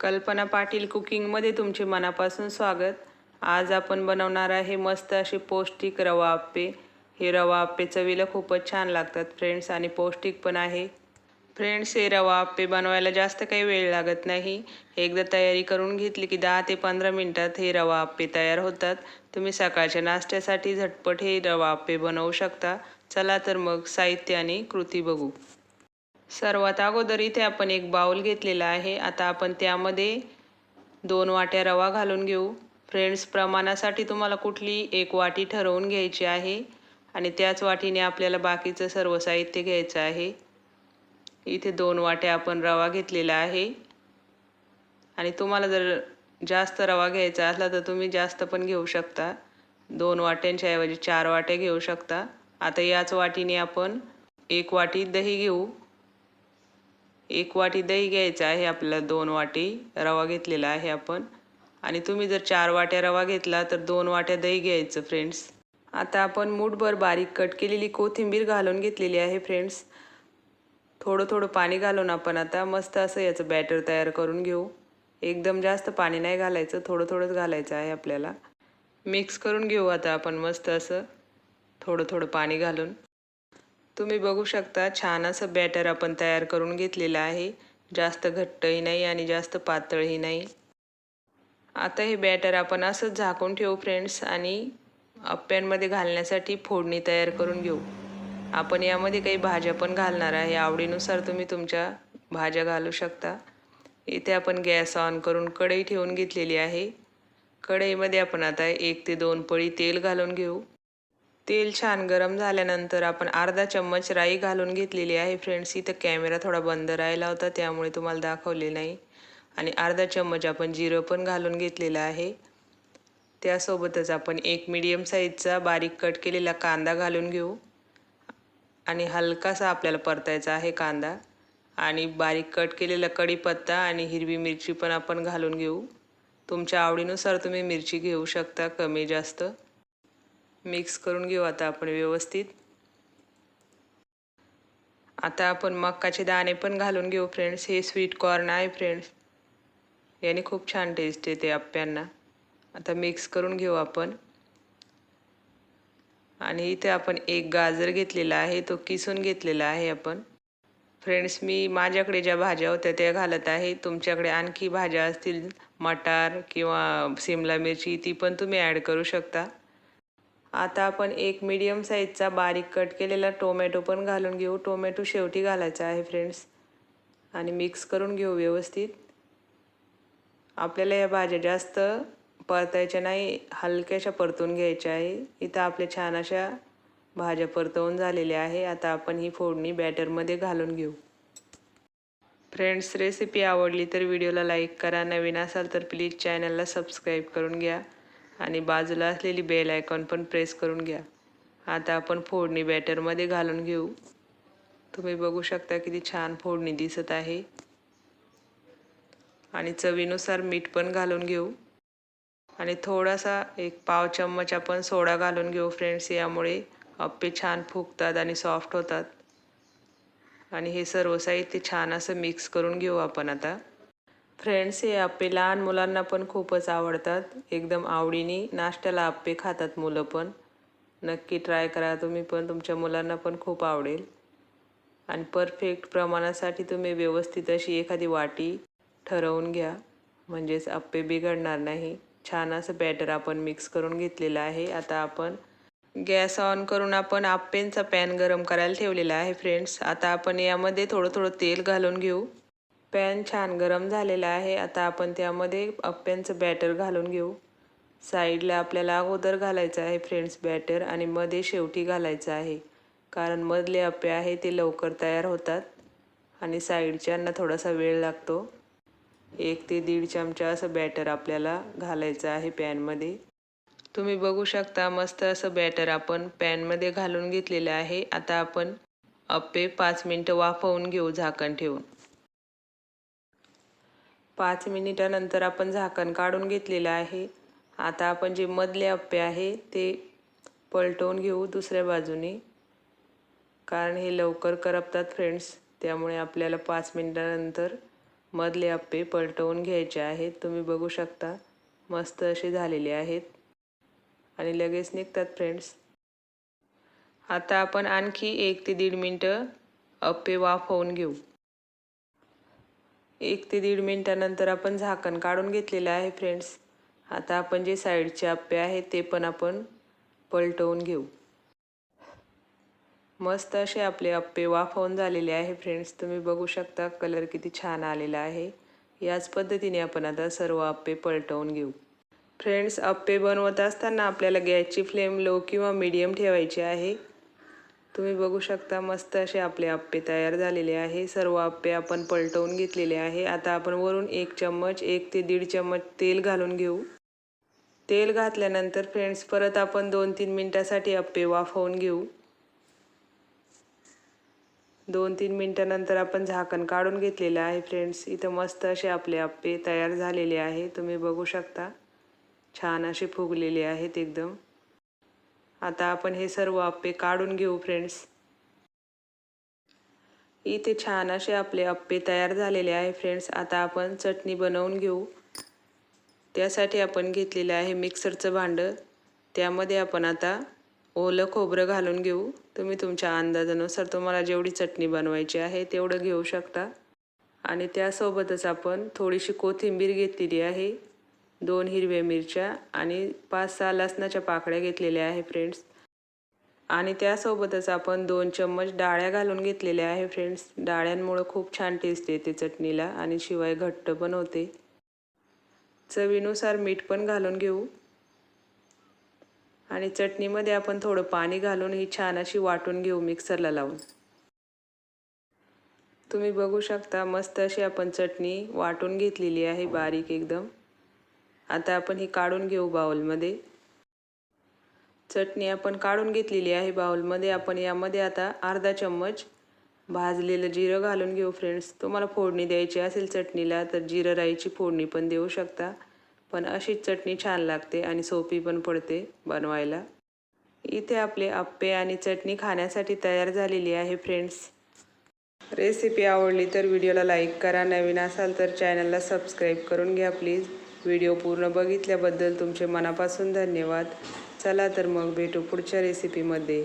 कल्पना पाटील कुकिंगमध्ये तुमचे मनापासून स्वागत. आज आपण बनवणार आहे मस्त असे पौष्टिक रवा आप्पे. हे रवा आप्पे चवीला खूपच छान लागतात फ्रेंड्स आणि पौष्टिक पण आहे. फ्रेंड्स हे रवा आप्पे बनवायला जास्त काही वेळ लागत नाही. एकदा तयारी करून घेतली की दहा ते पंधरा मिनटात हे रवा आप्पे तयार होतात. तुम्ही सकाळच्या नाश्त्यासाठी झटपट हे रवा आप्पे बनवू शकता. चला तर मग साहित्य आणि कृती बघू. सर्वात अगोदर इथे आपण एक बाउल घेतलेला आहे. आता आपण त्यामध्ये दोन वाट्या रवा घालून घेऊ. फ्रेंड्स प्रमाणासाठी तुम्हाला कुठली एक वाटी ठरवून घ्यायची आहे आणि त्याच वाटीने आपल्याला बाकीचं सर्व साहित्य घ्यायचं आहे. इथे दोन वाट्या आपण रवा घेतलेला आहे. आणि तुम्हाला जर जास्त रवा घ्यायचा असला तर तुम्ही जास्त पण घेऊ शकता. दोन वाट्यांच्या ऐवजी चार वाट्या घेऊ शकता. आता याच वाटीने आपण एक वाटी दही घेऊ. एक वाटी दही घ्यायचं आहे आपल्याला दोन वाटी रवा घेतलेला आहे आपण. आणि तुम्ही जर चार वाट्या रवा घेतला तर दोन वाट्या दही घ्यायचं फ्रेंड्स आता आपण मूठभर बारीक कट केलेली कोथिंबीर घालून घेतलेली आहे फ्रेंड्स थोडं थोडं पाणी घालून आपण आता मस्त असं याचं बॅटर तयार करून घेऊ. एकदम जास्त पाणी नाही घालायचं थोडं थोडंच घालायचं आहे आपल्याला. मिक्स करून घेऊ आता आपण मस्त असं. थोडं थोडं पाणी घालून. तुम्ही बघू शकता छान असं बॅटर आपण तयार करून घेतलेलं आहे. जास्त घट्टही नाही आणि जास्त पातळही नाही. आता हे बॅटर आपण असंच झाकून ठेवू फ्रेंड्स आणि अप्प्यांमध्ये घालण्यासाठी फोडणी तयार करून घेऊ. आपण यामध्ये काही भाज्या पण घालणार आहे. आवडीनुसार तुम्ही तुमच्या भाज्या घालू शकता. इथे आपण गॅस ऑन करून कढई ठेवून घेतलेली आहे. कढईमध्ये आपण आता एक ते दोन पळी तेल घालून घेऊ. तेल छान गरम झाल्यानंतर आपण अर्धा चम्मच राई घालून घेतलेली आहे. फ्रेंड्स इथं कॅमेरा थोडा बंद राहिला होता त्यामुळे तुम्हाला दाखवले नाही. आणि अर्धा चम्मच आपण जिरं पण घालून घेतलेलं आहे. त्यासोबतच आपण एक मीडियम साईजचा बारीक कट केलेला कांदा घालून घेऊ. आणि हलकासा आपल्याला परतायचा आहे कांदा. आणि बारीक कट केलेला कढीपत्ता आणि हिरवी मिरची पण आपण घालून घेऊ. तुमच्या आवडीनुसार तुम्ही मिरची घेऊ शकता कमी जास्त. मिक्स करून घेऊ आता आपण व्यवस्थित. आता आपण मक्काचे दाणे पण घालून घेऊ फ्रेंड्स. हे स्वीट कॉर्न आहे फ्रेंड्स. याने खूप छान टेस्ट येते आप्यांना. आता मिक्स करून घेऊ आपण. आणि इथे आपण एक गाजर घेतलेला आहे तो किसून घेतलेला आहे आपण. फ्रेंड्स मी माझ्याकडे ज्या भाज्या होत्या त्या घालत आहे. तुमच्याकडे आणखी भाज्या असतील मटार किंवा सिमला मिरची ती पण तुम्ही ॲड करू शकता. आता आपण एक मीडियम साईजचा बारीक कट केलेला टोमॅटो पण घालून घेऊ. टोमॅटो शेवटी घालायचा आहे फ्रेंड्स आणि मिक्स करून घेऊ व्यवस्थित. आपल्याला या भाज्या जास्त परतायच्या नाही हलक्याशा परतून घ्यायच्या आहे. इथं आपल्या छान अशा भाज्या परतवून झालेल्या आहे. आता आपण ही फोडणी बॅटरमध्ये घालून घेऊ. फ्रेंड्स रेसिपी आवडली तर व्हिडिओला लाईक करा. नवीन असाल तर प्लीज चॅनलला सबस्क्राईब करून घ्या. आणि बाजूला असलेली बेल आयकॉन पण प्रेस करून घ्या. आता आपण फोडणी बॅटरमध्ये घालून घेऊ. तुम्ही बघू शकता किती छान फोडणी दिसत आहे. आणि चवीनुसार मीठ पण घालून घेऊ. आणि थोडासा एक पाव चम्मच आपण सोडा घालून घेऊ फ्रेंड्स यामुळे अप्पे छान फुगतात आणि सॉफ्ट होतात. आणि हे सर्व साहित्य छान असं मिक्स करून घेऊ आपण आता. फ्रेंड्स हे आप्पे लहान मुलांना पण खूपच आवडतात. एकदम आवडीने नाश्त्याला आप्पे खातात मुलं पण. नक्की ट्राय करा तुम्ही पण तुमच्या मुलांना पण खूप आवडेल. आणि परफेक्ट प्रमाणासाठी तुम्ही व्यवस्थित अशी एखादी वाटी ठरवून घ्या. म्हणजेच आप्पे बिघडणार नाही. छान असं बॅटर आपण मिक्स करून घेतलेलं आहे. आता आपण गॅस ऑन करून आपण आप्पेंचा पॅन गरम करायला ठेवलेला आहे फ्रेंड्स आता आपण यामध्ये थोडं थोडं तेल घालून घेऊ. पॅन छान गरम झालेला आहे. आता आपण त्यामध्ये अप्प्यांचं बॅटर घालून घेऊ. साईडला आपल्याला अगोदर घालायचं आहे फ्रेंड्स बॅटर आणि मध्ये शेवटी घालायचं आहे. कारण मधले अप्पे आहे ते लवकर तयार होतात आणि साईडच्यांना थोडासा वेळ लागतो. एक ते दीड चमचा असं बॅटर आपल्याला घालायचं आहे पॅनमध्ये. तुम्ही बघू शकता मस्त असं बॅटर आपण पॅनमध्ये घालून घेतलेलं आहे. आता आपण अप्पे पाच मिनटं वाफवून घेऊ झाकण ठेवून. पाच मिनिटानंतर आपण झाकण काढून घेतलेलं आहे. आता आपण जे मधले अप्पे आहे ते पलटवून घेऊ दुसऱ्या बाजूने. कारण हे लवकर करपतात फ्रेंड्स त्यामुळे आपल्याला पाच मिनिटानंतर मधले अप्पे पलटवून घ्यायचे आहेत. तुम्ही बघू शकता मस्त असे झालेले आहेत. आणि लगेच निघतात फ्रेंड्स आता आपण आणखी एक ते दीड मिनटं अप्पे वाफवून घेऊ. एक ते दीड मिनटानंतर आपण झाकण काढून घेतलेलं आहे फ्रेंड्स आता आपण जे साईडचे अप्पे आहेत ते पण आपण पलटवून घेऊ. मस्त असे आपले अप्पे वाफवून झालेले आहे फ्रेंड्स तुम्ही बघू शकता कलर किती छान आलेला आहे. याच पद्धतीने आपण आता सर्व आप्पे पलटवून घेऊ. फ्रेंड्स अप्पे बनवत असताना आपल्याला गॅसची फ्लेम लो किंवा मीडियम ठेवायची आहे. तुम्ही बघू शकता मस्त असे आपले आप्पे तयार झालेले आहे. सर्व आप्पे आपण पलटवून घेतलेले आहे. आता आपण वरून एक चम्मच एक ते दीड चम्मच तेल घालून घेऊ. तेल घातल्यानंतर फ्रेंड्स परत आपण दोन तीन मिनटासाठी अप्पे वाफवून घेऊ. दोन तीन मिनटानंतर आपण झाकण काढून घेतलेलं आहे फ्रेंड्स इथं मस्त असे आपले आप्पे तयार झालेले आहे. तुम्ही बघू शकता. छान असे फुगलेले आहेत एकदम. आता आपण हे सर्व अप्पे काढून घेऊ फ्रेंड्स इथे छान असे आपले अप्पे तयार झालेले आहे फ्रेंड्स आता आपण चटणी बनवून घेऊ. त्यासाठी आपण घेतलेलं आहे मिक्सरचं भांडं. त्यामध्ये आपण आता ओलं खोबरं घालून घेऊ. तुम्ही तुमच्या अंदाजानुसार तुम्हाला जेवढी चटणी बनवायची आहे तेवढं घेऊ शकता. आणि त्यासोबतच आपण थोडीशी कोथिंबीर घेतलेली आहे. दोन हिरव्या मिरच्या आणि पाच सहा लसणाच्या पाकळ्या घेतलेल्या आहे फ्रेंड्स आणि त्यासोबतच आपण दोन चम्मच डाळ्या घालून घेतलेल्या आहे फ्रेंड्स डाळ्यांमुळं खूप छान टेस्ट येते चटणीला आणि शिवाय घट्ट पण होते. चवीनुसार मीठ पण घालून घेऊ. आणि चटणीमध्ये आपण थोडं पाणी घालून ही छान अशी वाटून घेऊ मिक्सरला लावून. तुम्ही बघू शकता मस्त अशी आपण चटणी वाटून घेतलेली आहे बारीक एकदम. आता आपण ही काढून घेऊ बाउलमध्ये. चटणी आपण काढून घेतलेली आहे बाउलमध्ये. आपण यामध्ये आता अर्धा चम्मच भाजलेलं जिरं घालून घेऊ फ्रेंड्स. तुम्हाला फोडणी द्यायची असेल चटणीला तर जिरं राईची फोडणी पण देऊ शकता. पण अशीच चटणी छान लागते आणि सोपी पण पडते बनवायला. इथे आपले आप्पे आणि चटणी खाण्यासाठी तयार झालेली आहे फ्रेंड्स. रेसिपी आवडली तर व्हिडिओला लाईक करा. नवीन असाल तर चॅनलला सबस्क्राईब करून घ्या प्लीज. व्हिडिओ पूर्ण बघितल्याबद्दल तुमचे मनापासून धन्यवाद. चला तर मग भेटू पुढच्या रेसिपीमध्ये